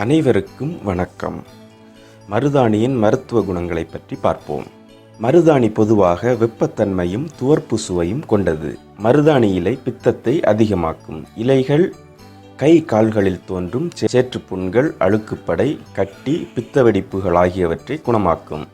அனைவருக்கும் வணக்கம். மருதாணியின் மருத்துவ குணங்களை பற்றி பார்ப்போம். மருதாணி பொதுவாக வெப்பத்தன்மையும் துவர்ப்பு சுவையும் கொண்டது. மருதாணி இலை பித்தத்தை அதிகமாக்கும். இலைகள் கை கால்களில் தோன்றும் சே- சேற்றுப்புண்கள் அழுக்குப்படை கட்டி பித்த வெடிப்புகள் ஆகியவற்றை குணமாக்கும்.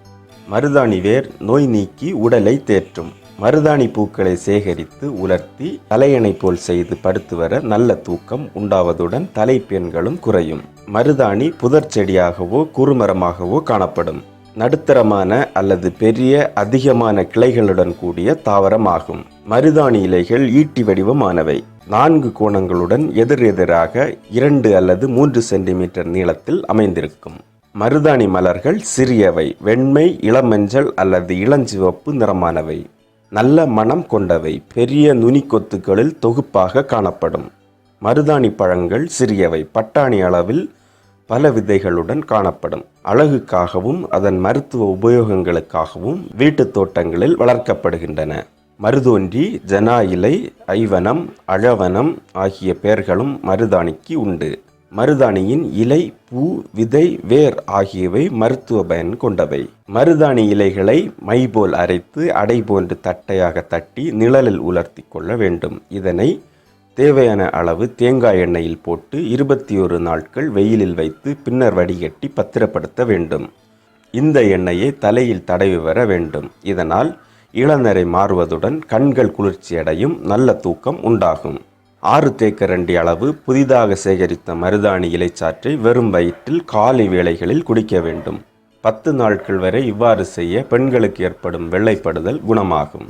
மருதாணி வேர் நோய் நீக்கி உடலை தேற்றும். மருதாணி பூக்களை சேகரித்து உலர்த்தி தலையணை போல் செய்து படுத்து வர நல்ல தூக்கம் உண்டாவதுடன் தலைப்பெண்களும் குறையும். மருதாணி புதர் செடியாகவோ குறுமரமாகவோ காணப்படும். நடுத்தரமான அல்லது பெரிய அதிகமான கிளைகளுடன் கூடிய தாவரமாகும். மருதாணி இலைகள் ஈட்டி வடிவமானவை. நான்கு கோணங்களுடன் எதிர் எதிராக இரண்டு அல்லது மூன்று சென்டிமீட்டர் நீளத்தில் அமைந்திருக்கும். மருதாணி மலர்கள் சிறியவை. வெண்மை இளமஞ்சள் அல்லது இளஞ்சிவப்பு நிறமானவை. நல்ல மணம் கொண்டவை பெரிய நுனிக்கொத்துகளில் தொகுப்பாக காணப்படும். மருதாணி பழங்கள் சிறியவை பட்டாணி அளவில் பல விதைகளுடன் காணப்படும். அழகுக்காகவும் அதன் மருத்துவ உபயோகங்களுக்காகவும் வீட்டுத் தோட்டங்களில் வளர்க்கப்படுகின்றன. மருதோன்றி ஜனா இலை ஐவனம் அழவனம் ஆகிய பெயர்களும் மருதாணிக்கு உண்டு. மருதாணியின் இலை பூ விதை வேர் ஆகியவை மருத்துவ பயன் கொண்டவை. மருதாணி இலைகளை மை போல் அரைத்து அடை போன்று தட்டையாக தட்டி நிழலில் உலர்த்தி கொள்ள வேண்டும். இதனை தேவையான அளவு தேங்காய் எண்ணெயில் போட்டு இருபத்தி ஒரு நாட்கள் வெயிலில் வைத்து பின்னர் வடிகட்டி பத்திரப்படுத்த வேண்டும். இந்த எண்ணெயை தலையில் தடவி வர வேண்டும். இதனால் இளநரை மாறுவதுடன் கண்கள் குளிர்ச்சியடையும் நல்ல தூக்கம் உண்டாகும். ஆறு தேக்கரண்டி அளவு புதிதாக சேகரித்த மருதாணி இலைச்சாற்றை வெறும் வயிற்றில் காலை வேளைகளில் குடிக்க வேண்டும். பத்து நாட்கள் வரை இவ்வாறு செய்ய பெண்களுக்கு ஏற்படும் வெள்ளைப்படுதல் குணமாகும்.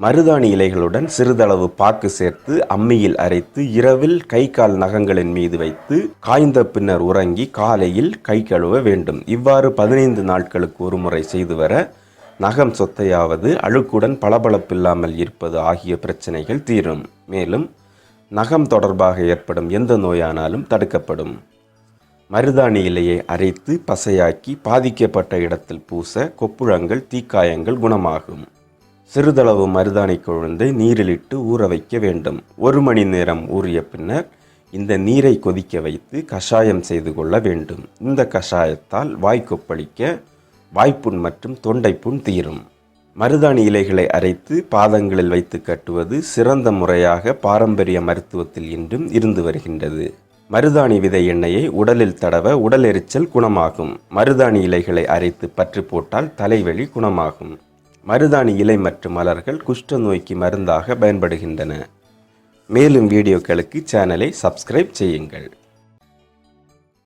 மருதாணி இலைகளுடன் சிறிதளவு பாக்கு சேர்த்து அம்மியில் அரைத்து இரவில் கை கால் நகங்களின் மீது வைத்து காய்ந்த பின்னர் உறங்கி காலையில் கை கழுவ வேண்டும். இவ்வாறு பதினைந்து நாட்களுக்கு ஒரு முறை செய்து வர நகம் சொத்தையாவது அழுக்குடன் பளபளப்பில்லாமல் இருப்பது ஆகிய பிரச்சனைகள் தீரும். மேலும் நகம் தொடர்பாக ஏற்படும் எந்த நோயானாலும் தடுக்கப்படும். மருதாணி இலையை அரைத்து பசையாக்கி பாதிக்கப்பட்ட இடத்தில் பூச கொப்புளங்கள் தீக்காயங்கள் குணமாகும். சிறிதளவு மருதாணி கொழுந்தை நீரிலிட்டு ஊற வைக்க வேண்டும். ஒரு மணி நேரம் ஊறிய பின்னர் இந்த நீரை கொதிக்க வைத்து கஷாயம் செய்து கொள்ள வேண்டும். இந்த கஷாயத்தால் வாய் கொப்பளிக்க வாய்ப்புண் மற்றும் தொண்டைப்புண் தீரும். மருதாணி இலைகளை அரைத்து பாதங்களில் வைத்து கட்டுவது சிறந்த முறையாக பாரம்பரிய மருத்துவத்தில் இன்றும் இருந்து வருகின்றது. மருதாணி விதை எண்ணெயை உடலில் தடவ உடல் எரிச்சல் குணமாகும். மருதாணி இலைகளை அரைத்து பற்று போட்டால் தலைவலி குணமாகும். மருதாணி இலை மற்றும் மலர்கள் குஷ்ட நோய்க்கு மருந்தாக பயன்படுகின்றன. மேலும் வீடியோக்களுக்கு சேனலை சப்ஸ்கிரைப் செய்யுங்கள்.